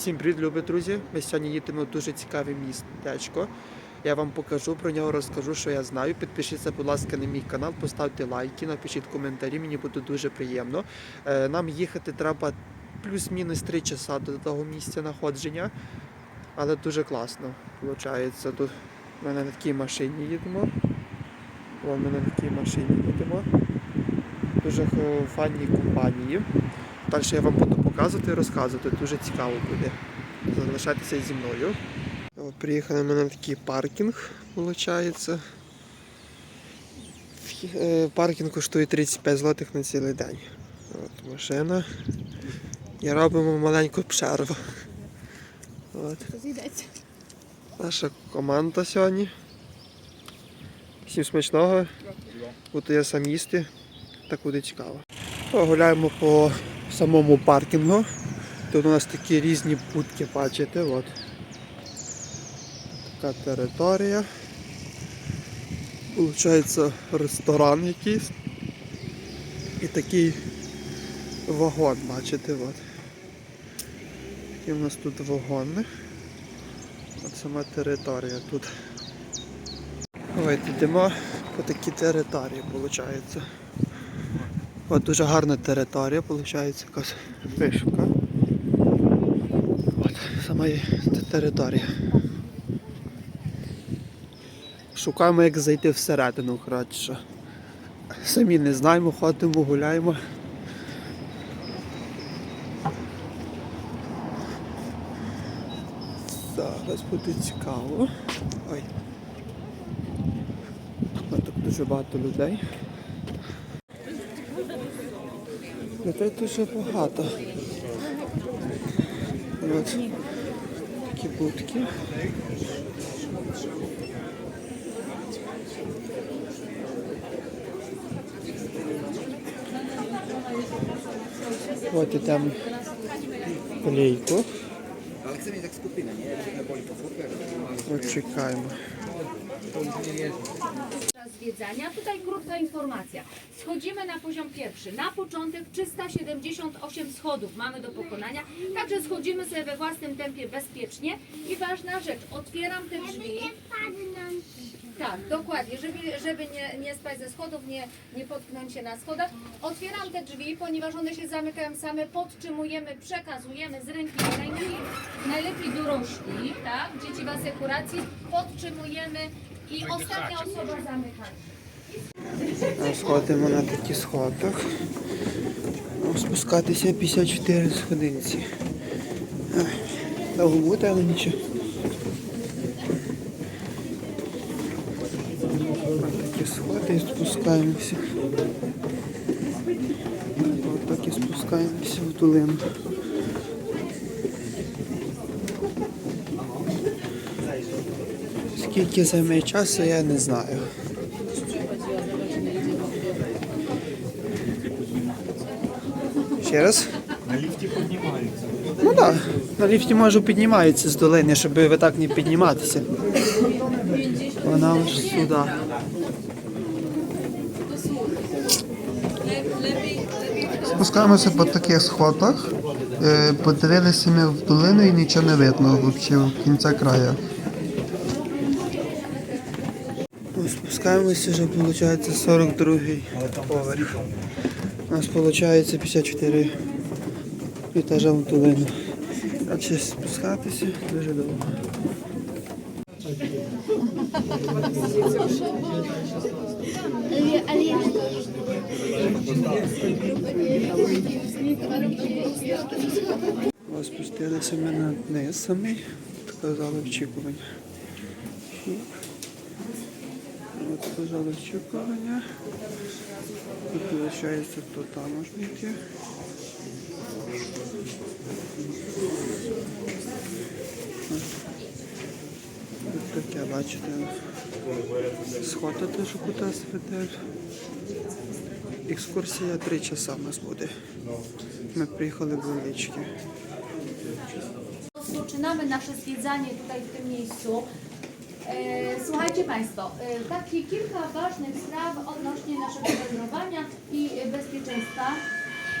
Всім привіт, любі друзі! Ми сьогодні їдемо в дуже цікаве містечко. Я вам покажу про нього, розкажу, що я знаю. Підпишіться, будь ласка, на мій канал, поставте лайки, напишіть коментарі, мені буде дуже приємно. Е, Нам їхати треба плюс-мінус 3 часа до того місця знаходження, але дуже класно. Виходить, тут ми на такій машині їдемо. Вон ми на такій машині їдемо. Дуже файні компанії. Далі я вам буду показувати і розказувати, дуже цікаво буде. Залишайтеся зі мною. Приїхали ми на такий паркінг, виходить. Е, Паркінг коштує 35 злотих на цілий день. От машина. І робимо маленьку перерву. От. Наша команда сьогодні. Всім смачного. Буду я сам їсти. Так буде цікаво. Гуляємо по самому паркінгу. Тут у нас такі різні будки, бачите, от. Така територія. Получається ресторан якийсь. І такий вагон, бачите, от. Такі у нас тут вагони. От сама територія тут. Давайте йдемо по такій території, виходить. От дуже гарна територія, виходить, якась вишивка. От сама є територія. Шукаємо, як зайти всередину, коротше. Самі не знаємо, ходимо, гуляємо. Зараз буде цікаво. Ой. Тут дуже багато людей. Ну, Людей дуже багато. От. Такі будки. От і там лейку. От чекаємо. Zwiedzania. Tutaj krótka informacja. Schodzimy na poziom pierwszy. Na początek 378 schodów mamy do pokonania, także schodzimy sobie we własnym tempie bezpiecznie. I ważna rzecz, otwieram te drzwi. Tak, dokładnie, żeby, żeby nie, nie spać ze schodów, nie, nie potknąć się na schodach. Otwieram te drzwi, ponieważ one się zamykają same, podtrzymujemy, przekazujemy z ręki do ręki. Najlepiej dorośli, tak, dzieci w asekuracji, podtrzymujemy osoba zamyka. Сходимо на таких сходах. Спускатися 54 сходинці. Довго буде, але нічого. Такі сходи і спускаємося. Ось так і спускаємося в долину. Скільки займе часу, я не знаю. Ще раз? На ліфті піднімаються. Ну так, на ліфті може піднімаються з долини, щоб ви так не підніматися. Вона аж сюди. Спускаємося по таких сходах. Е, Подивилися ми в долину і нічого не видно взагалі в кінця краю. Спускаємося вже, виходить, 42-й поверх. У нас виходить 54 етажа в долину. А ще спускатися дуже довго. Ось спустилися ми на низ самий, сказали очікування. От сказали очікування. Тут виходить, то там можна йти. Тут таке, бачите, сходи теж кудись веде. Екскурсія три часа у нас буде. Ми приїхали в Велички. Rozpoczynamy nasze zwiedzanie tutaj w tym miejscu. E, Słuchajcie Państwo, e, takie kilka ważnych spraw odnośnie naszego wędrowania i bezpieczeństwa.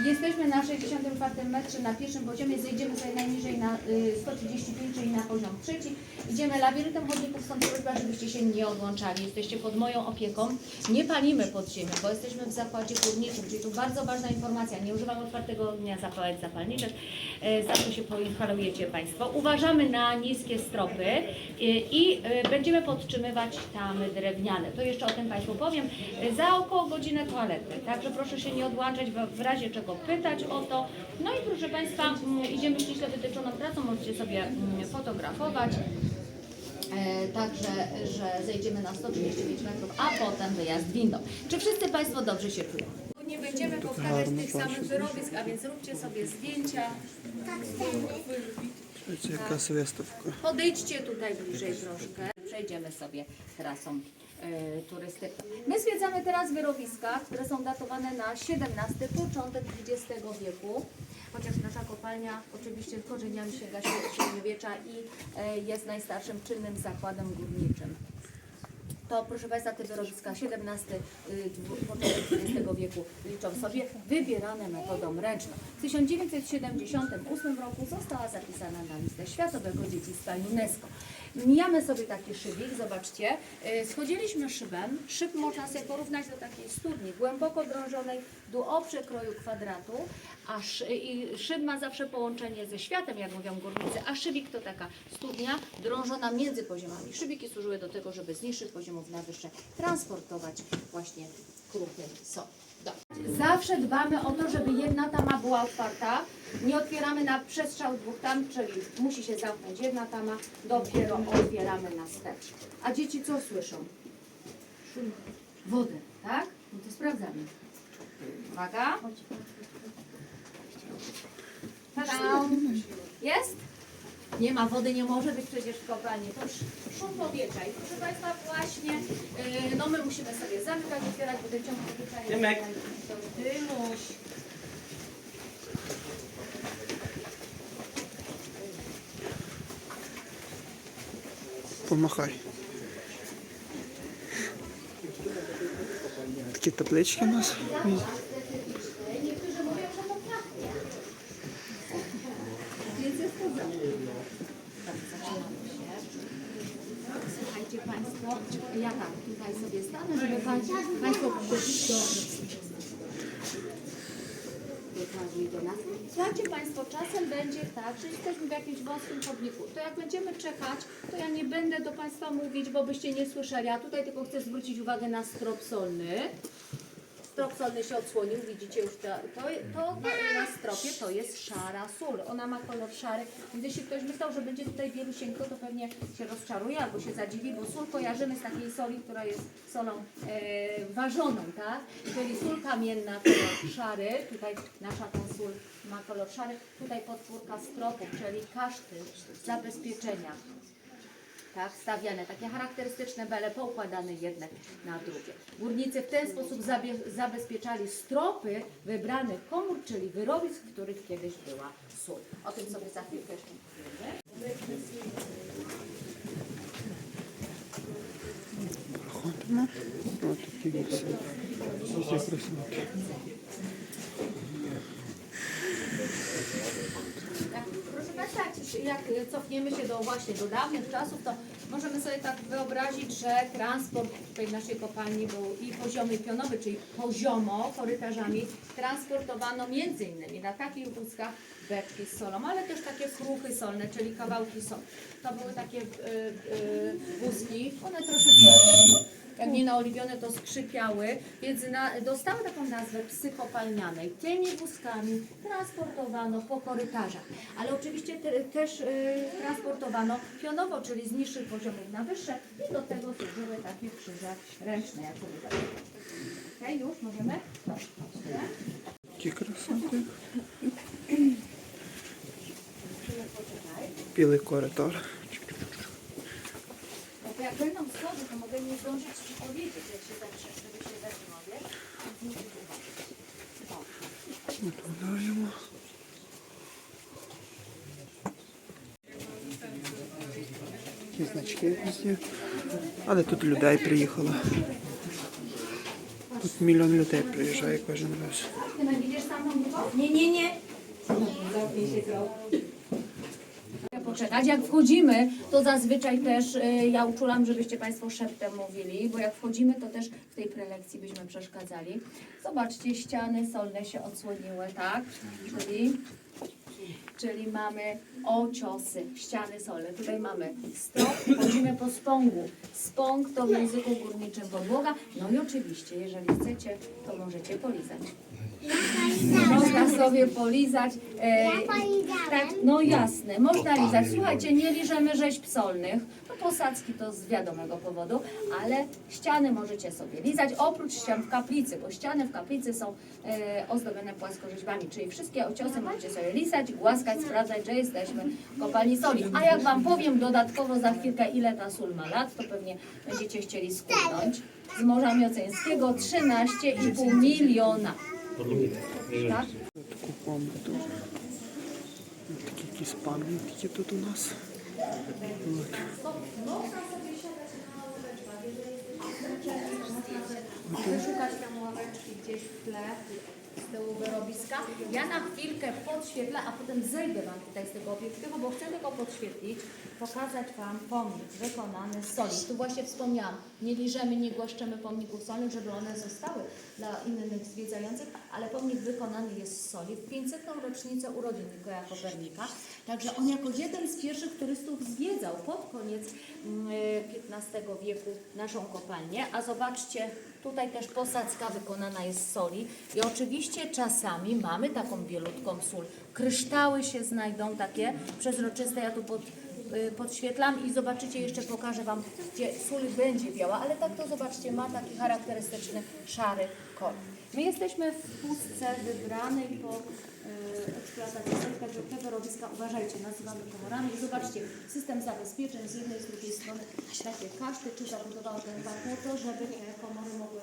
Jesteśmy na 64 metrze na pierwszym poziomie, zejdziemy sobie najniżej na y, 135, czyli na poziom trzeci. Idziemy labiryntem chodników, stąd prośba, żebyście się nie odłączali. Jesteście pod moją opieką. Nie palimy pod ziemią, bo jesteśmy w zakładzie górniczym, czyli tu bardzo ważna informacja. Nie używamy otwartego ognia zapałek zapalniczych. E, Za to się poinhalujecie Państwo. Uważamy na niskie stropy e, i e, będziemy podtrzymywać tamy drewniane. To jeszcze o tym Państwu powiem. Za około godzinę toalety. Także proszę się nie odłączać, w razie czego pytać o to. No i proszę Państwa, mm, idziemy ściśle wytyczoną trasą, możecie sobie mm, fotografować. E, Także, że zejdziemy na 135 metrów, a potem wyjazd windą. Czy wszyscy Państwo dobrze się czują? Nie będziemy powtarzać tych samych wyrobisk, a więc róbcie sobie zdjęcia. Słuchajcie, jaka wystawka. Podejdźcie tutaj bliżej troszkę. Przejdziemy sobie trasą e. My zwiedzamy teraz wyrobiska, które są datowane na XVII, początek XX wieku. Chociaż nasza kopalnia oczywiście korzeniami sięga średniowiecza i e, jest najstarszym czynnym zakładem górniczym. To proszę Państwa, te wyrobiska XVII, y, początek XX wieku liczą sobie wybierane metodą ręczną. W 1978 roku została zapisana na listę Światowego Dziedzictwa UNESCO. Mijamy sobie taki szybik, zobaczcie, y, schodziliśmy szybem, szyb można sobie porównać do takiej studni, głęboko drążonej, dół o przekroju kwadratu, a szy, i szyb ma zawsze połączenie ze światem, jak mówią górnicy, a szybik to taka studnia drążona między poziomami. Szybiki służyły do tego, żeby z niższych poziomów na wyższe transportować właśnie kruchy. Dobrze. Zawsze dbamy o to, żeby jedna tama była otwarta. Nie otwieramy na przestrzał dwóch tam, czyli musi się zamknąć jedna tama, dopiero otwieramy następną. A dzieci co słyszą? Szum. Wodę, tak? No to sprawdzamy. Uwaga. Tada. Jest? Nie ma wody, nie może być przecież w kopalni. To sz- szum powietrza. I proszę Państwa, właśnie, yy, no my musimy sobie zamykać, otwierać, bo ten ciąg powietrza jest... Tymek. Tymuś. помахай. Такі таблички у нас. Słuchajcie Państwo, ja tak tutaj sobie stanę, żeby Państwo, państwo przyszli do Dokładnie do nas. Słuchajcie Państwo, czasem będzie tak, że jesteśmy w jakimś wąskim chodniku. To jak będziemy czekać, to ja nie będę do Państwa mówić, bo byście nie słyszeli. Ja tutaj tylko chcę zwrócić uwagę na strop solny. Strop solny się odsłonił, widzicie już to, to, to na stropie to jest szara sól. Ona ma kolor szary, jeśli ktoś myślał, że będzie tutaj bielusieńko, to pewnie się rozczaruje albo się zadziwi, bo sól kojarzymy z takiej soli, która jest solą e, ważoną, tak? Czyli sól kamienna, kolor szary, tutaj nasza ta sól ma kolor szary, tutaj podpórka stropu, czyli kaszty, zabezpieczenia tak, stawiane, takie charakterystyczne bele poukładane jedne na drugie. Górnicy w ten sposób zabezpieczali stropy wybranych komór, czyli wyrobisk, w których kiedyś była sól. O tym sobie za chwilkę jeszcze powiemy. Jak, cofniemy się do właśnie do dawnych czasów, to możemy sobie tak wyobrazić, że transport tutaj w naszej kopalni był i poziomy pionowy, czyli poziomo korytarzami transportowano między innymi na takich wózkach beczki z solą, ale też takie kruchy solne, czyli kawałki soli. To były takie y, y, wózki, one troszeczkę jak nie naoliwione, to skrzypiały, więc na, dostały taką nazwę psychopalnianej. Tymi wózkami transportowano po korytarzach, ale oczywiście te, też y, transportowano pionowo, czyli z niższych poziomów na wyższe i do tego służyły takie krzyże ręczne, jak sobie tak. Okej, już możemy? Dobrze. Такі красунки. Chwilę poczekaj. Білий коридор. to mogę nie zdążyć Ci powiedzieć, jak się zawsze, żeby się zaczynamy. Wyglądają. Ті значки везде. Але тут людей приїхало. Тут мільйон людей приїжджає кожен раз. Ти навіть сам Ні-ні-ні. Poczekać. Jak wchodzimy, to zazwyczaj też y, ja uczulam, żebyście Państwo szeptem mówili, bo jak wchodzimy, to też w tej prelekcji byśmy przeszkadzali. Zobaczcie, ściany solne się odsłoniły, tak? Czyli, czyli mamy ociosy, ściany solne. Tutaj mamy stop, chodzimy po spągu. Spąg to w języku górniczym podłoga. No i oczywiście, jeżeli chcecie, to możecie polizać. Można sobie polizać. E, tak, no jasne, można lizać. Słuchajcie, nie liżemy rzeźb solnych. No posadzki to z wiadomego powodu, ale ściany możecie sobie lizać, oprócz ścian w kaplicy, bo ściany w kaplicy są e, ozdobione płaskorzeźbami, czyli wszystkie ociosy możecie sobie lizać, głaskać, sprawdzać, że jesteśmy w kopalni soli. A jak Wam powiem dodatkowo za chwilkę, ile ta sól ma lat, to pewnie będziecie chcieli skłonąć. Z Morza Mioceńskiego 13,5 miliona. Таку пам'яту. Такі якісь пам'ятки тут у нас. Вышукать там лавочки, здесь хлеб. Z tyłu wyrobiska. Ja na chwilkę podświetlę, a potem zejdę Wam tutaj z tego obiektywu, bo chcę tylko podświetlić, pokazać Wam pomnik wykonany z soli. Tu właśnie wspomniałam, nie liżemy, nie głaszczemy pomników solnych, żeby one zostały dla innych zwiedzających, ale pomnik wykonany jest z soli w 500. rocznicę urodzin Mikołaja Kopernika. Także on jako jeden z pierwszych turystów zwiedzał pod koniec mm, XV wieku naszą kopalnię. A zobaczcie, tutaj też posadzka wykonana jest z soli i oczywiście czasami mamy taką bielutką sól. Kryształy się znajdą takie przezroczyste, ja tu pod, podświetlam i zobaczycie, jeszcze pokażę Wam, gdzie sól będzie biała, ale tak to zobaczcie, ma taki charakterystyczny szary kolor. My jesteśmy w pustce wybranej po y, eksploatacji soli, także te wyrobiska uważajcie, nazywamy komorami zobaczcie, system zabezpieczeń z jednej i z drugiej strony takie kaszty, czy zabudował ten park po to, żeby komory mogły